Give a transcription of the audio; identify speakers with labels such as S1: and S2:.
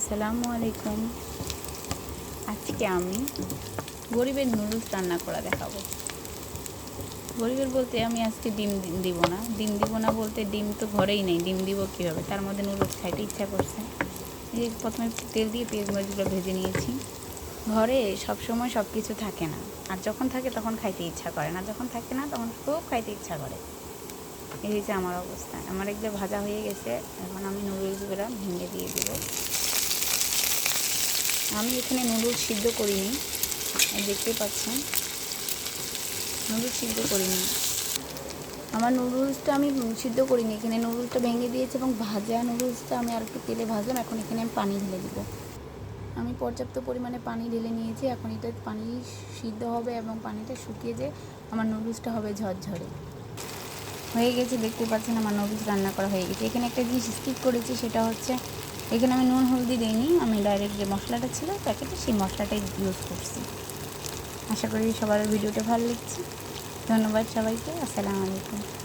S1: আসসালামু আলাইকুম। আজকে আমি গরিবের নুডলস রান্না করা দেখাবো। গরিবের বলতে আমি আজকে ডিম দিব না। ডিম দিব না বলতে ডিম তো ঘরেই নেই। ডিম দিব কীভাবে? তার মধ্যে নুডলস খাইতে ইচ্ছা করছে। এই প্রথমে তেল দিয়ে পেঁয়াজ মরিচগুলো ভেজে নিয়েছি। ঘরে সব সময় সব কিছু থাকে না। আর যখন থাকে তখন খাইতে ইচ্ছা করে না। যখন থাকে না তখন খুব খাইতে ইচ্ছা করে। এই হয়েছে আমার অবস্থা। আমার এগুলো ভাজা হয়ে গেছে। এখন আমি নুডলসগুলো ভেঙে দিয়ে দেবো। আমি এখানে নুডলস সিদ্ধ করিনি। দেখতে পাচ্ছেন। নুডলস সিদ্ধ করিনি। আমার নুডলসটা আমি সিদ্ধ করিনি। এখানে নুডলসটা ভেঙে দিয়েছি এবং ভাজা নুডলসটা আমি আর একটু তেলে ভাজলাম। এখন এখানে আমি পানি ঢেলে দিব। আমি পর্যাপ্ত পরিমাণে পানি ঢেলে নিয়েছি। এখন এটা পানি সিদ্ধ হবে এবং পানিটা শুকিয়ে যে আমার নুডলসটা হবে ঝরঝরে। হয়ে গেছে। দেখতে পাচ্ছেন আমার নুডলস রান্না করা হয়ে গেছে। এখানে একটা জিনিস স্কিপ করেছি। সেটা হচ্ছে এখানে আমি নুন, হলদি দিইনি, আমি ডাইরেক্ট যে মশলাটা ছিল প্যাকেটে সেই মশলাটাই ইউজ করছি। আশা করি সবার ভিডিওটা ভালো লাগছে। ধন্যবাদ সবাইকে, আসসালামু আলাইকুম।